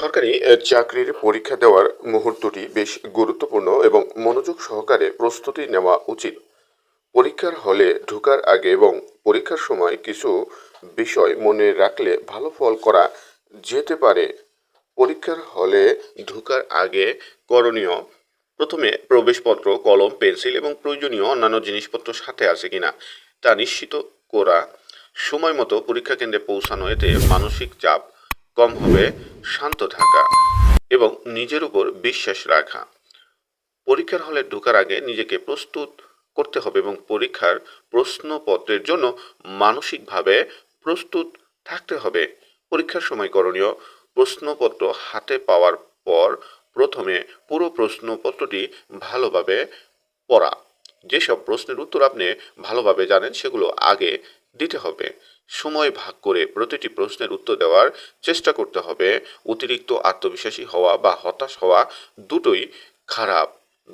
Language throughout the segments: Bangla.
সরকারি চাকরির পরীক্ষা দেওয়ার মুহূর্তটি বেশ গুরুত্বপূর্ণ এবং মনোযোগ সহকারে প্রস্তুতি নেওয়া উচিত। পরীক্ষার হলে ঢোকার আগে এবং পরীক্ষার সময় কিছু বিষয় মনে রাখলে ভালো ফল করা যেতে পারে। পরীক্ষার হলে ঢোকার আগে করণীয়, প্রথমে প্রবেশপত্র, কলম, পেন্সিল এবং প্রয়োজনীয় অন্যান্য জিনিসপত্র সাথে আছে কিনা তা নিশ্চিত করা। সময় মতো পরীক্ষা কেন্দ্রে পৌঁছানো, এতে মানসিক চাপ কম হবে, শান্ত থাকা এবং নিজের উপর বিশ্বাস রাখা। পরীক্ষার হলে ঢোকার আগে নিজেকে প্রস্তুত করতে হবে এবং পরীক্ষার প্রশ্নপত্রের জন্য মানসিকভাবে প্রস্তুত থাকতে হবে। পরীক্ষার সময় করণীয়, প্রশ্নপত্র হাতে পাওয়ার পর প্রথমে পুরো প্রশ্নপত্রটি ভালোভাবে পড়া। যেসব প্রশ্নের উত্তর আপনি ভালোভাবে জানেন, সেগুলো আগে দিতে হবে। সময় ভাগ করে প্রতিটি প্রশ্নের উত্তর দেওয়ার চেষ্টা করতে হবে। অতিরিক্ত আত্মবিশ্বাসী হওয়া বা হতাশ হওয়া দুটোই খারাপ,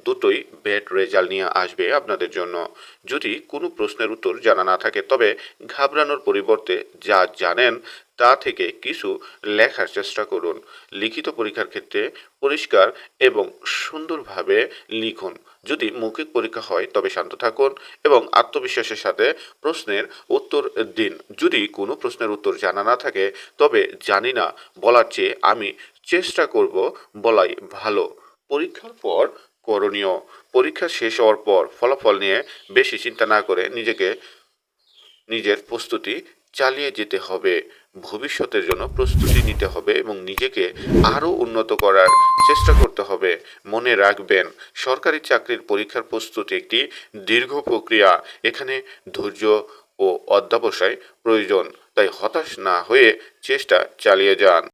দুটোই ব্যাড রেজাল্ট নিয়ে আসবে আপনাদের জন্য। যদি কোনো প্রশ্নের উত্তর জানা না থাকে, তবে ঘাবড়ানোর পরিবর্তে যা জানেন তা থেকে কিছু লেখার চেষ্টা করুন। লিখিত পরীক্ষার ক্ষেত্রে পরিষ্কার এবং সুন্দরভাবে লিখুন। যদি মৌখিক পরীক্ষা হয়, তবে শান্ত থাকুন এবং আত্মবিশ্বাসের সাথে প্রশ্নের উত্তর দিন। যদি কোনো প্রশ্নের উত্তর জানা না থাকে, তবে জানি না, বলার চেয়ে আমি চেষ্টা করব বলাই ভালো। পরীক্ষার পর করণীয়। পরীক্ষা শেষ হওয়ার পর ফলাফল নিয়ে বেশি চিন্তা না করে নিজেকে, নিজের প্রস্তুতি চালিয়ে যেতে হবে। ভবিষ্যতের জন্য প্রস্তুতি নিতে হবে এবং নিজেকে আরও উন্নত করার চেষ্টা করতে হবে। মনে রাখবেন, সরকারি চাকরির পরীক্ষার প্রস্তুতি একটি দীর্ঘ প্রক্রিয়া। এখানে ধৈর্য ও অধ্যাবসায় প্রয়োজন। তাই হতাশ না হয়ে চেষ্টা চালিয়ে যান।